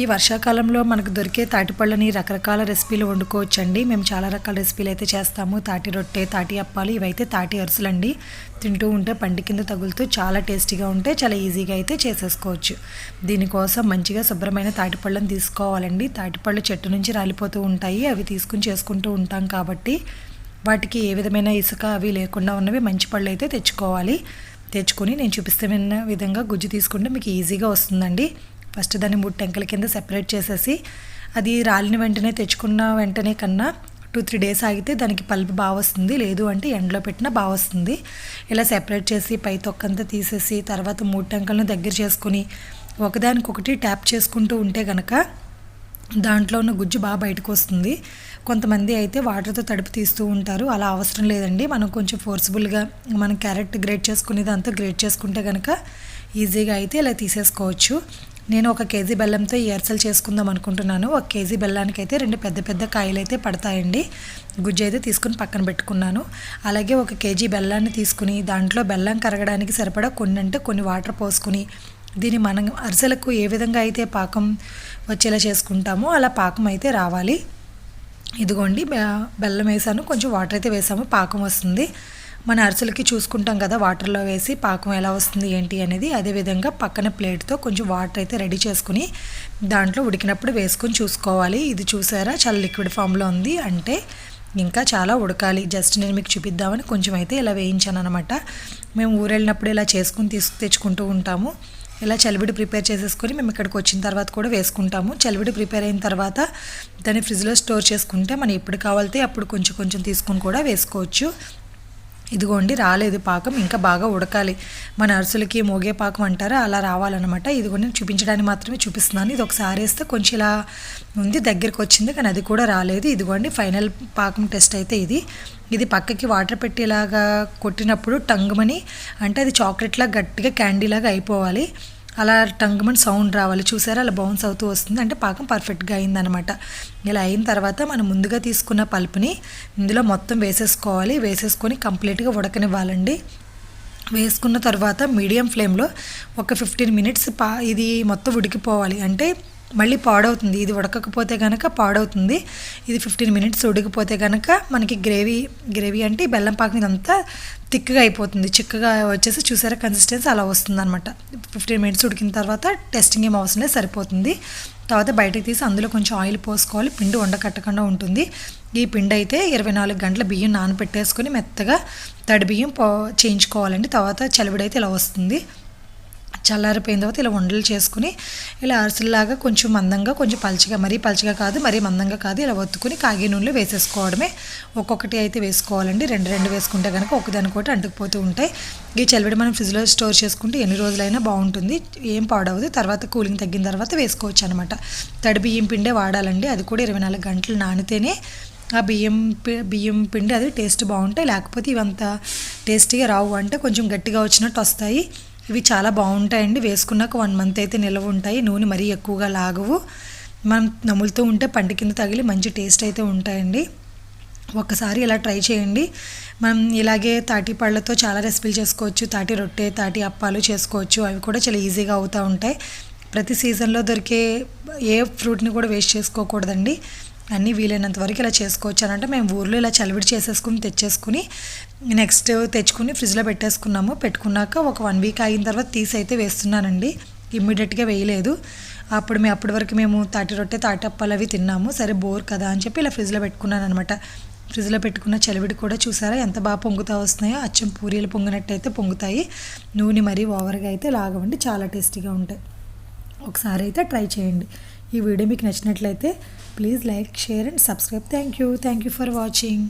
ఈ వర్షాకాలంలో మనకు దొరికే తాటిపళ్ళని రకరకాల రెసిపీలు వండుకోవచ్చండి. మేము చాలా రకాల రెసిపీలు అయితే చేస్తాము. తాటి రొట్టె తాటి అప్పాలు ఇవైతే తాటి అరుసులండి. తింటూ ఉంటే పంటి కింద తగులుతూ చాలా టేస్టీగా ఉంటే చాలా ఈజీగా అయితే చేసేసుకోవచ్చు. దీనికోసం మంచిగా శుభ్రమైన తాటిపళ్ళని తీసుకోవాలండి. తాటిపళ్ళు చెట్టు నుంచి రాలిపోతూ ఉంటాయి. అవి తీసుకుని చేసుకుంటూ ఉంటాం కాబట్టి వాటికి ఏ విధమైన ఇసుక అవి లేకుండా ఉన్నవి మంచి పళ్ళు అయితే తెచ్చుకోవాలి. తెచ్చుకొని నేను చూపిస్తున్న విధంగా గుజ్జు తీసుకుంటే మీకు ఈజీగా వస్తుందండి. ఫస్ట్ దాన్ని మూడు టెంకల కింద సెపరేట్ చేసేసి అది రాలిన వెంటనే తెచ్చుకున్న వెంటనే కన్నా టూ త్రీ డేస్ ఆగితే దానికి పల్పు బాగా వస్తుంది. లేదు అంటే ఎండలో పెట్టినా బాగా వస్తుంది. ఇలా సెపరేట్ చేసి పై తొక్కంతా తీసేసి తర్వాత మూడు టెంకలను దగ్గర చేసుకుని ఒకదానికొకటి ట్యాప్ చేసుకుంటూ ఉంటే కనుక దాంట్లో ఉన్న గుజ్జు బాగా బయటకు వస్తుంది. కొంతమంది అయితే వాటర్తో తడిపి తీస్తూ ఉంటారు. అలా అవసరం లేదండి. మనం కొంచెం ఫోర్సిబుల్గా మనం క్యారెట్ గ్రేట్ చేసుకునేది అంతా గ్రేట్ చేసుకుంటే కనుక ఈజీగా అయితే ఇలా తీసేసుకోవచ్చు. నేను ఒక కేజీ బెల్లంతో ఈ అరిసెలు చేసుకుందాం అనుకుంటున్నాను. ఒక కేజీ బెల్లానికి అయితే రెండు పెద్ద పెద్ద కాయలు అయితే పడతాయండి. గుజ్జు అయితే తీసుకుని పక్కన పెట్టుకున్నాను. అలాగే ఒక కేజీ బెల్లాన్ని తీసుకుని దాంట్లో బెల్లం కరగడానికి సరిపడా కొన్ని అంటే కొన్ని వాటర్ పోసుకుని దీన్ని మనం అరిసెలకు ఏ విధంగా అయితే పాకం వచ్చేలా చేసుకుంటామో అలా పాకం అయితే రావాలి. ఇదిగోండి బెల్లం వేసాను. కొంచెం వాటర్ అయితే వేసాము. పాకం వస్తుంది. మన అరిసెలకి చూసుకుంటాం కదా వాటర్లో వేసి పాకం ఎలా వస్తుంది ఏంటి అనేది. అదేవిధంగా పక్కన ప్లేట్తో కొంచెం వాటర్ అయితే రెడీ చేసుకుని దాంట్లో ఉడికినప్పుడు వేసుకొని చూసుకోవాలి. ఇది చూసారా? చాలా లిక్విడ్ ఫామ్లో ఉంది. అంటే ఇంకా చాలా ఉడకాలి. జస్ట్ నేను మీకు చూపిద్దామని కొంచెం అయితే ఇలా వేయించాను అనమాట మేము ఊరెళ్ళినప్పుడు ఇలా చేసుకుని తీసుకు తెచ్చుకుంటూ ఉంటాము. ఇలా చలివిడి ప్రిపేర్ చేసేసుకొని మేము ఇక్కడికి వచ్చిన తర్వాత కూడా వేసుకుంటాము. చలివిడి ప్రిపేర్ అయిన తర్వాత దాన్ని ఫ్రిడ్జ్లో స్టోర్ చేసుకుంటే మనం ఎప్పుడు కావాలితే అప్పుడు కొంచెం కొంచెం తీసుకుని కూడా వేసుకోవచ్చు. ఇదిగోండి రాలేదు పాకం ఇంకా బాగా ఉడకాలి. మన అరుసులకి మోగే పాకం అంటారా? అలా రావాలన్నమాట. ఇదిగోండి చూపించడానికి మాత్రమే చూపిస్తున్నాను. ఇది ఒకసారి వేస్తే కొంచెం ఇలా ఉంది దగ్గరికి వచ్చింది కానీ అది కూడా రాలేదు. ఇదిగోండి ఫైనల్ పాకం టెస్ట్ అయితే ఇది. ఇది పక్కకి వాటర్ పెట్టి ఇలాగా కొట్టినప్పుడు టంగమని అంటే అది చాక్లెట్లా గట్టిగా క్యాండీలాగా అయిపోవాలి. అలా టంగుమని సౌండ్ రావాలి. చూసారా? అలా బౌన్స్ అవుతూ వస్తుంది. అంటే పాకం పర్ఫెక్ట్గా అయిందనమాట ఇలా అయిన తర్వాత మనం ముందుగా తీసుకున్న పల్పుని ఇందులో మొత్తం వేసేసుకోవాలి. వేసేసుకొని కంప్లీట్గా ఉడకనివ్వాలండి. వేసుకున్న తర్వాత మీడియం ఫ్లేమ్లో ఒక ఫిఫ్టీన్ మినిట్స్ పా ఇది మొత్తం ఉడికిపోవాలి. అంటే మళ్ళీ పాడవుతుంది. ఇది ఉడకకపోతే కనుక పాడవుతుంది. ఇది ఫిఫ్టీన్ మినిట్స్ ఉడికిపోతే కనుక మనకి గ్రేవీ గ్రేవీ అంటే బెల్లం పాకం ఇదంతా థిక్గా అయిపోతుంది. చిక్కగా వచ్చేసి చూసారా కన్సిస్టెన్సీ అలా వస్తుంది అనమాట ఫిఫ్టీన్ మినిట్స్ ఉడికిన తర్వాత టెస్టింగ్ ఏం అవసరం లేదు సరిపోతుంది. తర్వాత బయటకు తీసి అందులో కొంచెం ఆయిల్ పోసుకోవాలి. పిండి ఉండకట్టకుండా ఉంటుంది. ఈ పిండి అయితే ఇరవై నాలుగు గంటల బియ్యం నానబెట్టేసుకొని మెత్తగా తడి బియ్యం పో చేయించుకోవాలండి. తర్వాత చలివిడైతే ఇలా వస్తుంది. చల్లారిపోయిన తర్వాత ఇలా ఉండలు చేసుకుని ఇలా అరసలాగా కొంచెం మందంగా కొంచెం పలచగా మరీ పలచగా కాదు మరీ మందంగా కాదు ఇలా ఒత్తుకుని కాగే నూనెలో వేసేసుకోవడమే. ఒక్కొక్కటి అయితే వేసుకోవాలండి. రెండు రెండు వేసుకుంటే కనుక ఒకదానికోటి అంటుకుపోతూ ఉంటాయి. ఈ చలివిడి మనం ఫ్రిడ్జ్లో స్టోర్ చేసుకుంటే ఎన్ని రోజులైనా బాగుంటుంది. ఏం పాడవదు. తర్వాత కూలింగ్ తగ్గిన తర్వాత వేసుకోవచ్చు అనమాట తడి బియ్యం పిండే వాడాలండి. అది కూడా ఇరవై నాలుగు గంటలు నానితేనే ఆ బియ్యం బియ్యం పిండి అది టేస్ట్ బాగుంటాయి. లేకపోతే ఇవంతా టేస్టీగా రావు అంటే కొంచెం గట్టిగా వచ్చినట్టు వస్తాయి. ఇవి చాలా బాగుంటాయండి. వేసుకున్నాక వన్ మంత్ అయితే నిల్వ ఉంటాయి. నూనె మరీ ఎక్కువగా లాగవు. మనం నములుతూ ఉంటే పంట కింద తగిలి మంచి టేస్ట్ అయితే ఉంటాయండి. ఒక్కసారి ఇలా ట్రై చేయండి. మనం ఇలాగే తాటి పళ్ళతో చాలా రెసిపీలు చేసుకోవచ్చు. తాటి రొట్టె తాటి అప్పాలు చేసుకోవచ్చు. అవి కూడా చాలా ఈజీగా అవుతూ ఉంటాయి. ప్రతి సీజన్లో దొరికే ఏ ఫ్రూట్ని కూడా వేస్ట్ చేసుకోకూడదండి. అన్నీ వీలైనంత వరకు ఇలా చేసుకోవచ్చు అని అంటే మేము ఊర్లో ఇలా చలివిడి చేసేసుకుని తెచ్చేసుకుని నెక్స్ట్ తెచ్చుకుని ఫ్రిడ్జ్లో పెట్టేసుకున్నాము. పెట్టుకున్నాక ఒక వన్ వీక్ అయిన తర్వాత తీసి అయితే వేస్తున్నానండి. ఇమ్మీడియట్గా వేయలేదు. అప్పుడు మేము అప్పటి వరకు మేము తాటి రొట్టె తాటప్పలు అవి తిన్నాము. సరే బోర్ కదా అని చెప్పి ఇలా ఫ్రిడ్జ్లో పెట్టుకున్నాను అనమాట ఫ్రిడ్జ్లో పెట్టుకున్న చలివిడి కూడా చూసారా ఎంత బాగా పొంగుతా వస్తున్నాయో. అచ్చం పూరీలు పొంగినట్టయితే పొంగుతాయి. నూనె మరీ ఓవర్గా అయితే లాగవండి. చాలా టేస్టీగా ఉంటాయి. ఒకసారి అయితే ట్రై చేయండి. ఈ వీడియో మీకు నచ్చినట్లయితే please like share and subscribe. Thank you thank you for watching